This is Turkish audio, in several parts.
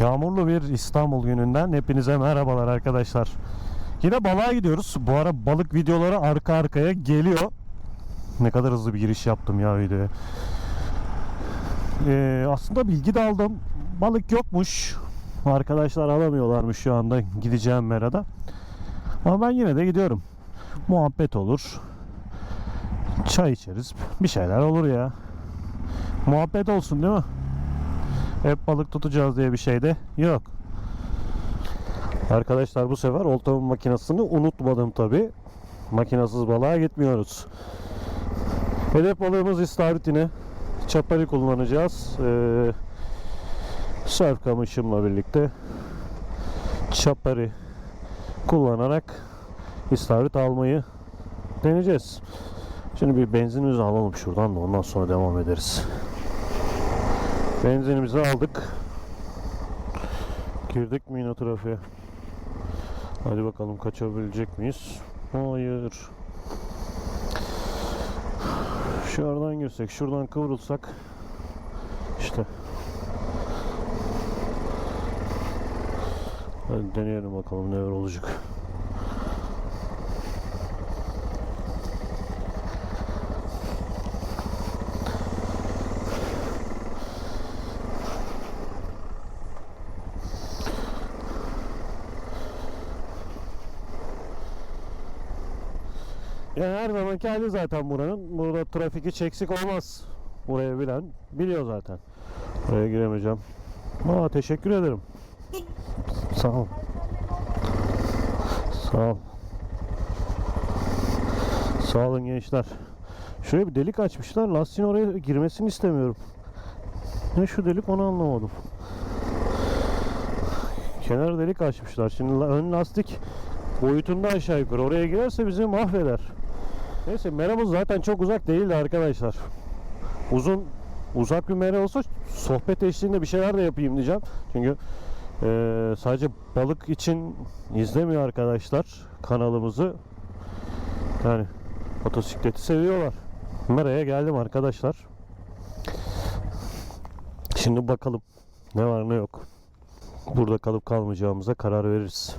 Yağmurlu bir İstanbul gününden hepinize merhabalar arkadaşlar. Yine balığa gidiyoruz. Bu ara balık videoları arka arkaya geliyor. Ne kadar hızlı bir giriş yaptım ya videoya. Ee, aslında bilgi de aldım. Balık yokmuş. Arkadaşlar alamıyorlarmış şu anda gideceğim merada. Ama ben yine de gidiyorum. Muhabbet olur. Çay içeriz. Bir şeyler olur ya. Muhabbet olsun değil mi? Hep balık tutacağız diye bir şey de yok. Arkadaşlar bu sefer oltamın makinesini unutmadım tabi. Makinasız balığa gitmiyoruz. Hedef balığımız istavrit yine. Çapari kullanacağız. Ee, surf kamışımla birlikte çapari kullanarak istavrit almayı deneyeceğiz. Şimdi bir benzinimizi alalım şuradan da ondan sonra devam ederiz. Benzinimizi aldık. Girdik mi yine trafiğe? Hadi bakalım kaçabilecek miyiz? Hayır. Şuradan girsek, şuradan kıvrılsak işte. Hadi deneyelim bakalım neler olacak. Yani her zamanki hali zaten buranın. Burada trafik hiç eksik olmaz. Buraya bilen biliyor zaten. Buraya giremeyeceğim. Aa, teşekkür ederim. Sağ ol. Sağ ol. Sağ olun gençler. Şuraya bir delik açmışlar. Lastiğin oraya girmesini istemiyorum. Ne şu delik onu anlamadım. Kenar delik açmışlar. Şimdi ön lastik boyutunda aşağı yukarı. Oraya girerse bizi mahveder. Neyse meramız zaten çok uzak değildi arkadaşlar. Uzun uzak bir mera olsa sohbet eşliğinde bir şeyler de yapayım diyeceğim. Çünkü eee, sadece balık için izlemiyor arkadaşlar kanalımızı. Yani motosikleti seviyorlar. Mera'ya geldim arkadaşlar. Şimdi bakalım ne var ne yok. Burada kalıp kalmayacağımıza karar veririz.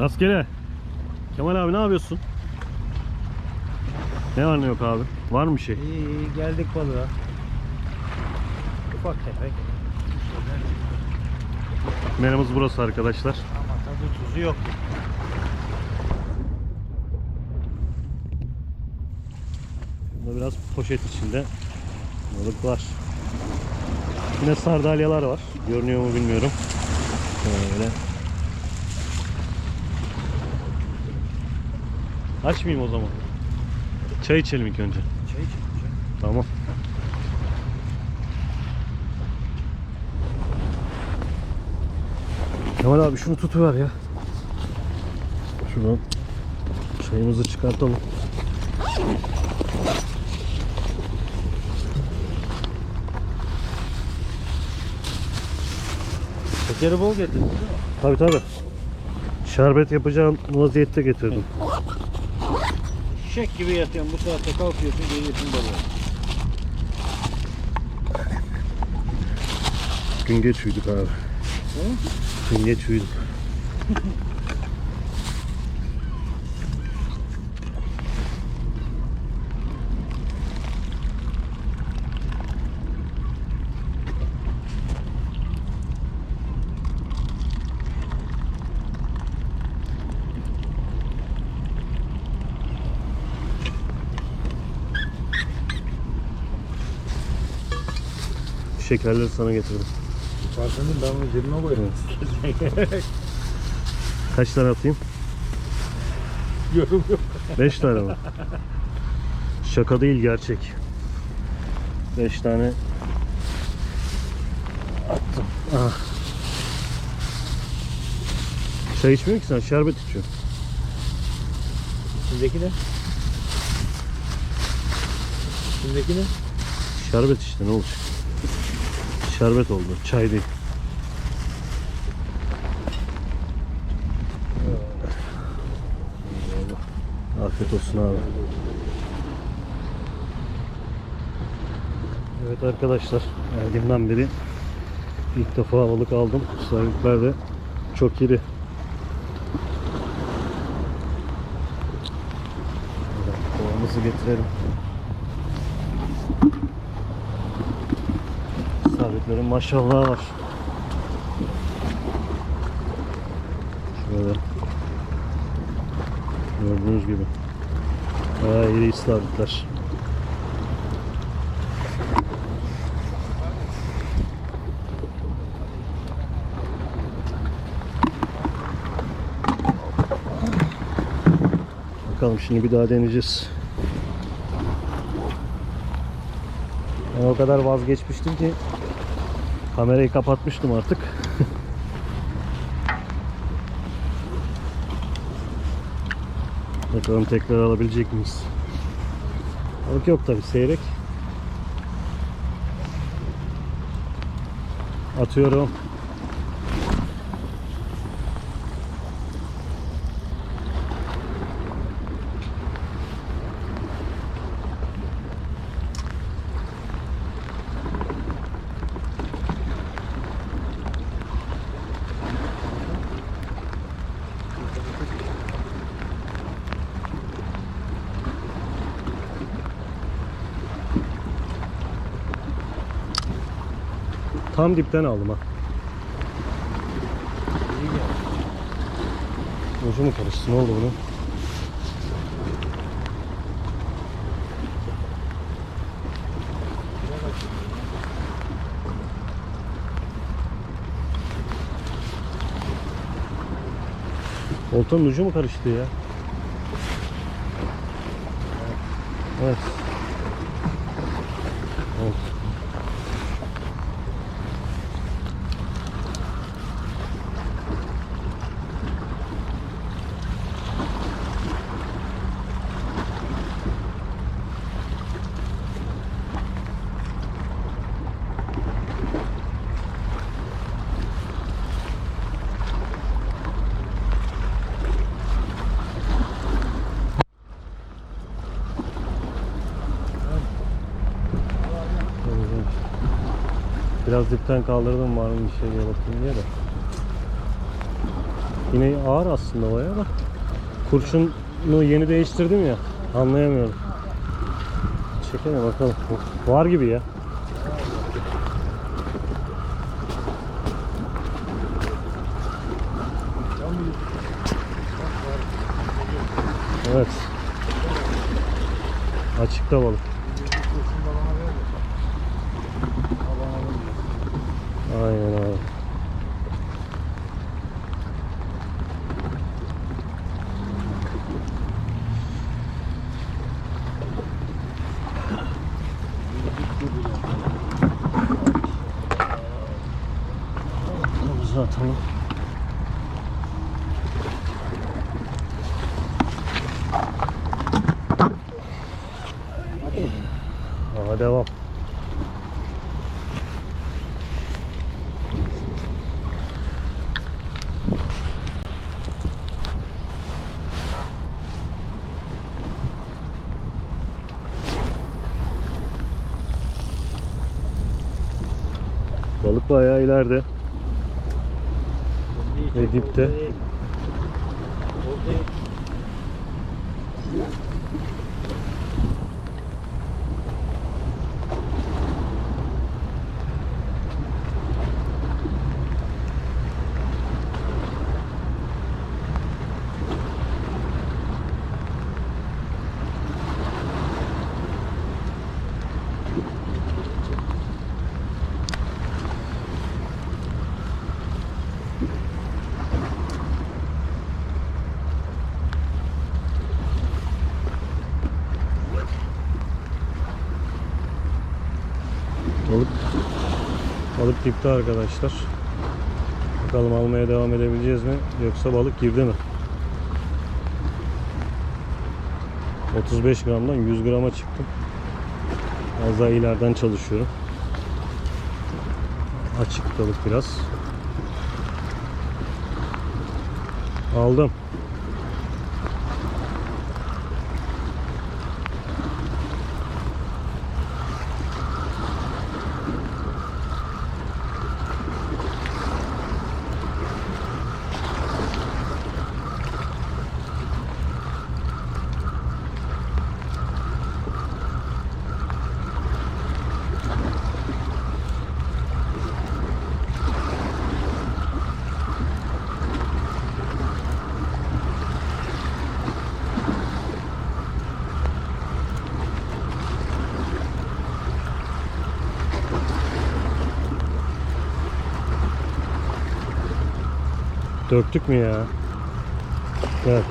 Askere. Kemal abi ne yapıyorsun? Ne var ne yok abi? Var mı şey? İyi iyi geldik balığa. Ufak tefek. Meramız burası arkadaşlar. Ama tadı tuzu yok. Burada biraz poşet içinde balık var. Yine sardalyalar var. Görünüyor mu bilmiyorum. Böyle. Açmayayım o zaman. Çay içelim ilk önce. Çay içelim. Tamam. Kemal abi şunu tutuver ya. Şuradan çayımızı çıkartalım. Şekeri bol getirdin değil mi? Tabi tabi. Şerbet yapacağım vaziyette getirdim. Şişek gibi yatıyorsun bu saatte kalkıyorsun geliyorsun balığa. Gün geç uyuduk abi. Gün geç uyuduk. Şekerleri sana getirdim. Farkındayım ben onu cebime koyarım. Kaç tane atayım? Yorum yok. 5 tane mi? Şaka değil gerçek. 5 tane attım. Ah. Çay içmiyor ki sen şerbet içiyorsun. İçindeki ne? İçindeki ne? Şerbet işte ne olacak? Şerbet oldu. Çay değil. Afiyet olsun abi. Evet arkadaşlar, geldiğimden beri ilk defa balık aldım. Sahipler de çok iri. Kovamızı getirelim. Maşallahı var. Şöyle. Gördüğünüz gibi. Bayağı iri isabetler. Bakalım şimdi bir daha deneyeceğiz. Ben o kadar vazgeçmiştim ki kamerayı kapatmıştım artık. Bakalım tekrar alabilecek miyiz? Balık yok tabi seyrek. Atıyorum. Tam dipten aldım ha. Ucu mu karıştı? Ne oldu bunun? Oltanın ucu mu karıştı ya? Evet. Evet. Biraz dipten kaldırdım var mı bir şey diye bakayım diye de. Yine ağır aslında bayağı da. Kurşunu yeni değiştirdim ya. Anlayamıyorum. Çekelim bakalım. Var gibi ya. Evet. Açıkta balık. Aynen abi. Balık bayağı ileride ve dipte. Balık dipte arkadaşlar. Bakalım almaya devam edebileceğiz mi? Yoksa balık girdi mi? 35 gramdan 100 grama çıktım. Az daha ileriden çalışıyorum. Açık balık biraz. Aldım. Döktük mü ya? Gel.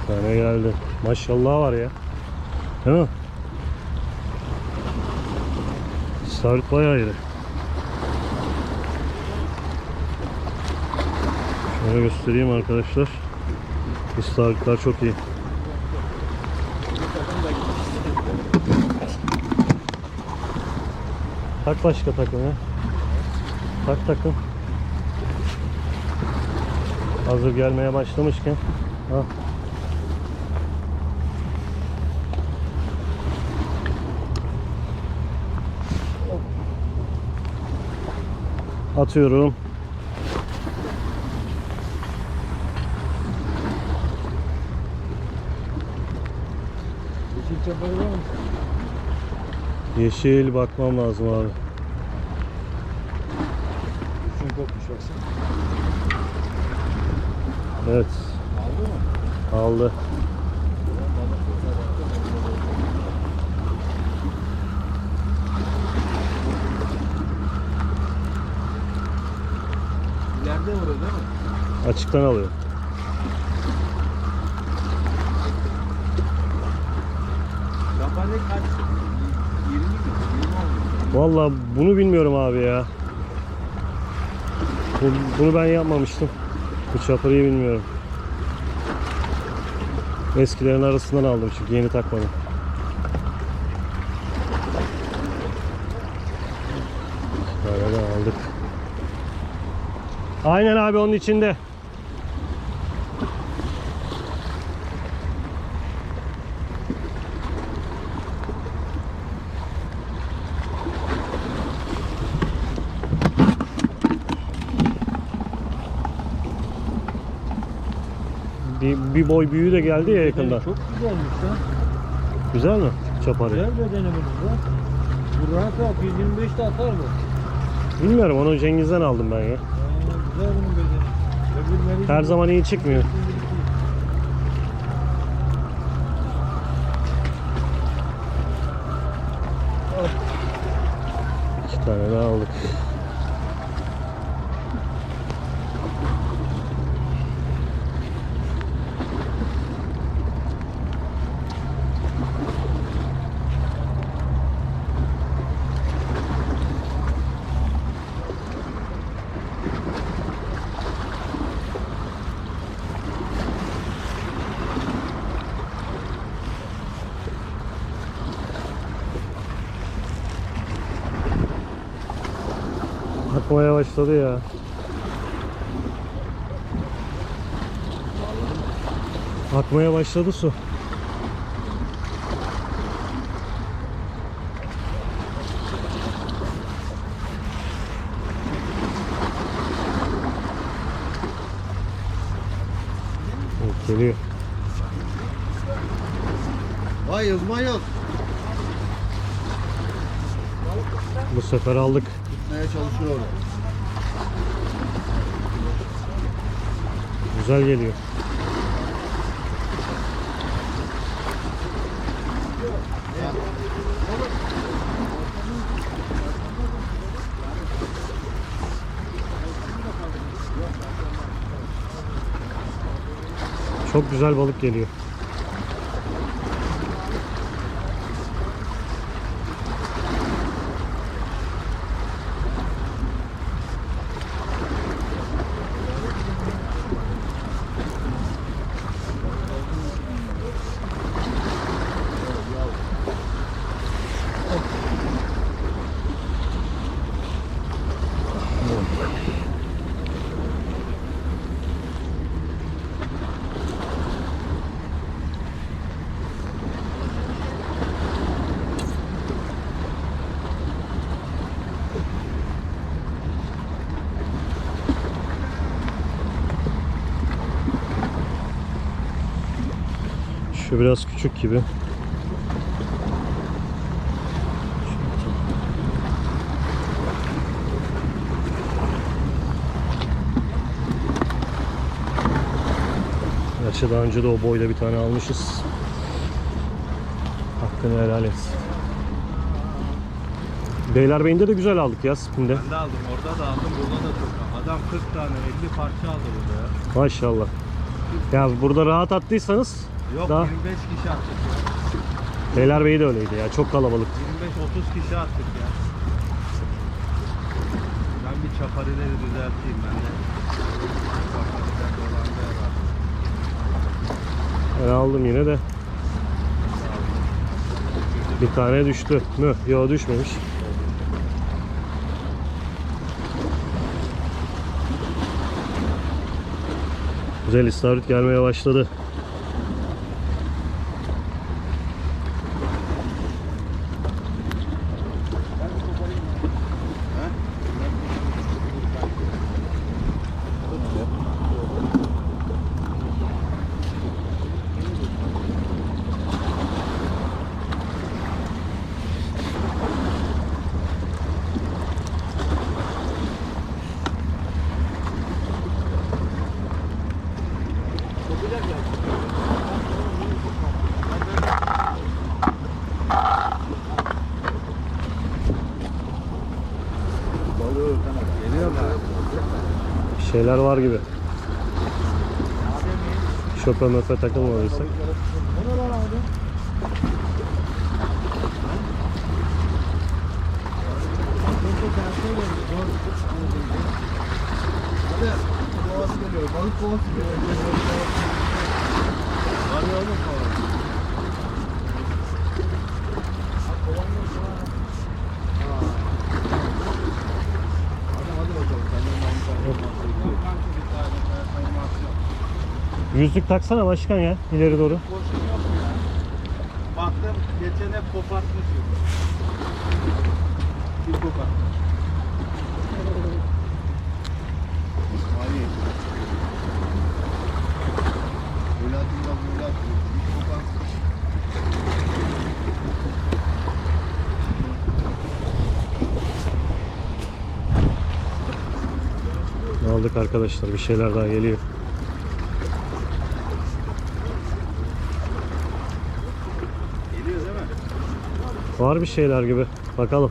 Bir tane geldi. Maşallah var ya. Değil mi? Sabit bayağı. Şöyle göstereyim arkadaşlar. İstavritler çok iyi. Tak başka takım ya. Tak takım. Hazır gelmeye başlamışken. Ha. Atıyorum. Yeşil çaparı var mı? Yeşil bakmam lazım abi. Şunu kopmuş baksana. Evet. Aldı mı? Aldı. İleride o değil mi? Açıktan alıyor. Kampanya kaç? 20 mi? 20 olmuş. Vallahi bunu bilmiyorum abi ya. Bu- Bunu ben yapmamıştım. Bu çaparıyı bilmiyorum. Eskilerin arasından aldım çünkü yeni takmadım. Böyle de aldık. Aynen abi onun içinde. Bir, boy büyüğü de geldi ya yakında. Çok güzelmiş lan. Güzel mi? Çaparı. Güzel bedeni bunun. Bu rahat rahat 125 de atar mı? Bilmiyorum onu Cengiz'den aldım ben ya. Güzel bunun bedeni. Her zaman iyi çıkmıyor. İki tane daha aldık. Akmaya başladı ya. Akmaya başladı su. Evet, Geliyor. Vay yaz. Bu sefer aldık. Tutmaya çalışıyor. Güzel geliyor. Çok güzel balık geliyor. Şu biraz küçük gibi. Gerçi daha önce de o boyda bir tane almışız. Hakkını helal etsin. Beylerbeyi'nde de güzel aldık ya spinde. Ben de aldım. Orada da aldım. Burada da çok. Adam 40 tane 50 parça aldı burada ya. Maşallah. Ya burada rahat attıysanız Yok Daha- 25 kişi attık ya. Beylerbeyi de öyleydi ya. Çok kalabalık. 25-30 kişi attık ya. Ben bir çaparileri düzelteyim ben de. Ben aldım yine de. Bir tane düştü mü? Yok düşmemiş. Güzel istavrit gelmeye başladı. Geliyor mu? Bir şeyler var gibi. Şopa möpe takılmadıysak. Balık kovası geliyor. Var ya oğlum falan. Hadi bakalım. Yüzlük taksana başkan ya ileri doğru. Boşun yok mu ya? Baktım geçen hep kopartmış. Bir kopartmış. Hayır. Böyle atınca böyle atıyor. Bir kopartmış. Aldık arkadaşlar bir şeyler daha. Geliyor Var bir şeyler gibi. Bakalım.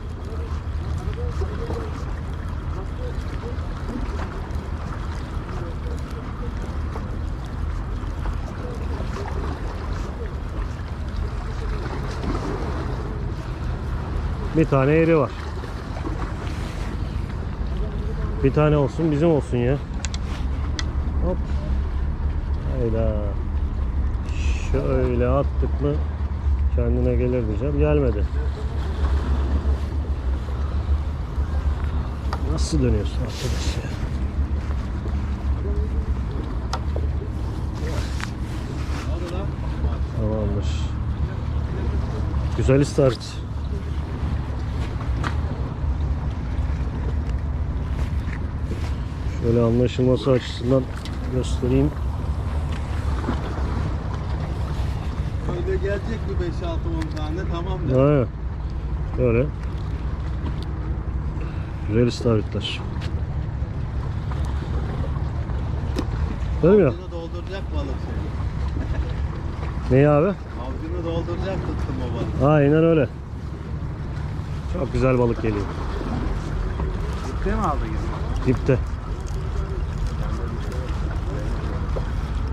Bir tane eri var. Bir tane olsun bizim olsun ya. Hop. Hayda. Şöyle attık mı kendine gelir diyeceğim. Gelmedi. Nasıl dönüyorsun arkadaş ya? Tamamdır. Güzel start. Şöyle anlaşılması açısından göstereyim. Öyle gelecek mi 5-6-10 tane tamam da. Ha, böyle. Güzel istavritler. Değil mi ya? Avcunu dolduracak balık seni. Neyi abi? Avcunu dolduracak tuttum o balık. Aynen öyle. Çok güzel balık geliyor. Gitti mi aldı gibi? Dipte.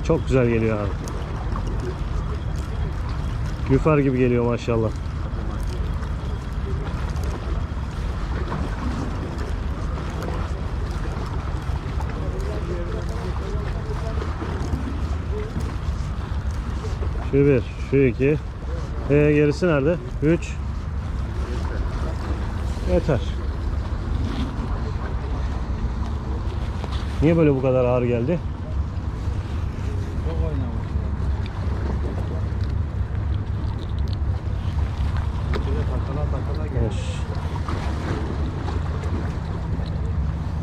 Çok güzel geliyor abi. Lüfer gibi geliyor maşallah. Şu bir, şu iki. Ee, gerisi nerede? Üç. Yeter. Niye böyle bu kadar ağır geldi? Çok oynamış. Şöyle takıla takıla gel. Hoş. Yok. Şunun arkasında olur.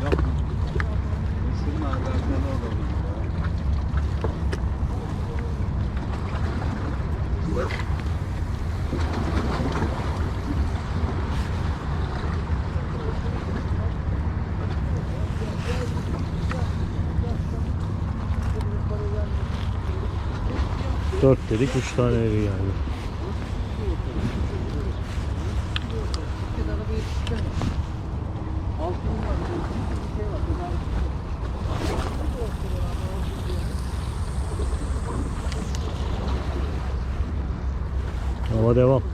Dört dedik, üç tane evi yani. Ama devam.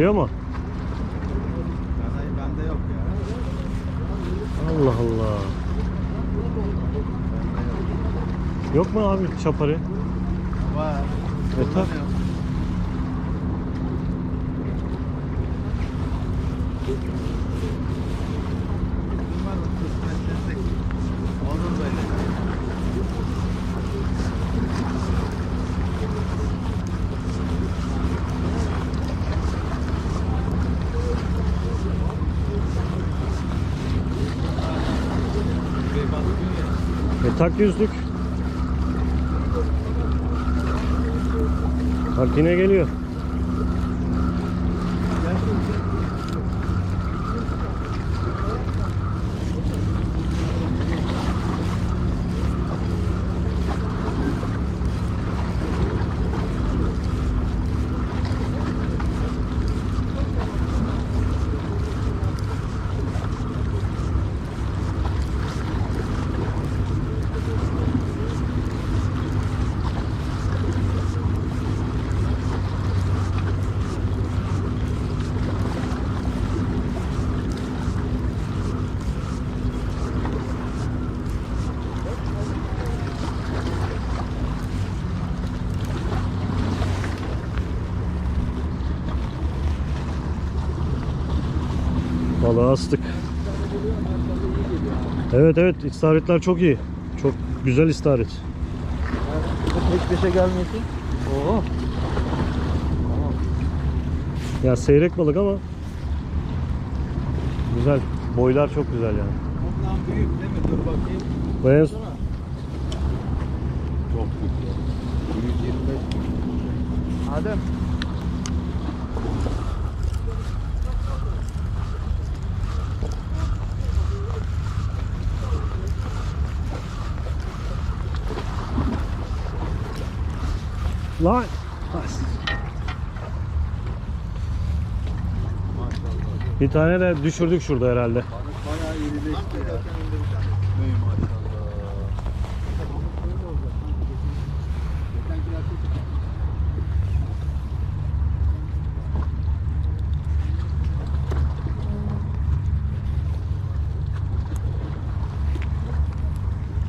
Geliyor mu? Bende, bende yok ya. Allah Allah. Yok mu abi çaparı? Var. E, tak. Umarım kısmetlensek olur böyle. Bir baskın ya. E tak yüzlük. Bak yine geliyor. Balığı astık. Evet evet istavritler çok iyi. Çok güzel istavrit. Peş peşe gelmesin. Oo. Ya seyrek balık ama güzel. Boylar çok güzel yani. Ondan büyük değil mi? Dur bakayım. En- Çok büyük ya. 125. Adem. Lan. Maşallah. Bir tane de düşürdük şurada herhalde. Balık bayağı irileşti ya. Ey maşallah.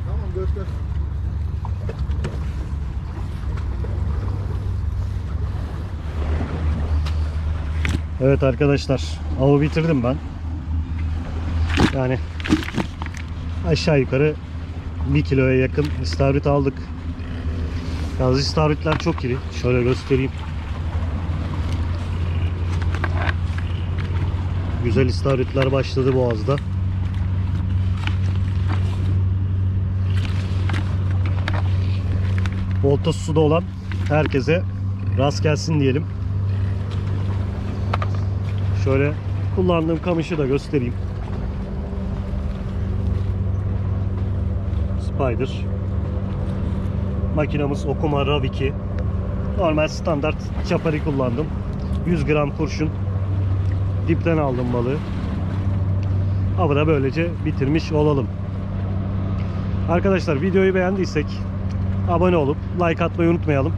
Tamam göster. Evet arkadaşlar avı bitirdim ben. Yani aşağı yukarı 1 kiloya yakın istavrit aldık. Yalnız istavritler çok iri. Şöyle göstereyim. Güzel istavritler başladı boğazda. Volta suda olan herkese rast gelsin diyelim. Şöyle kullandığım kamışı da göstereyim. Spider. Makinamız Okuma RAV 2. Normal standart çapari kullandım. 100 gram kurşun. Dipten aldım balığı. Avı da böylece bitirmiş olalım. Arkadaşlar videoyu beğendiysek abone olup like atmayı unutmayalım.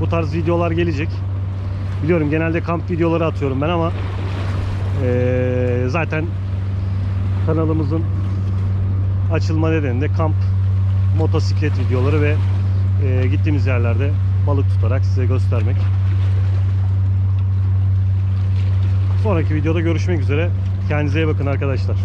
Bu tarz videolar gelecek. Biliyorum genelde kamp videoları atıyorum ben ama eee, zaten kanalımızın açılma nedeni de kamp motosiklet videoları ve eee, gittiğimiz yerlerde balık tutarak size göstermek. Sonraki videoda görüşmek üzere. Kendinize iyi bakın arkadaşlar.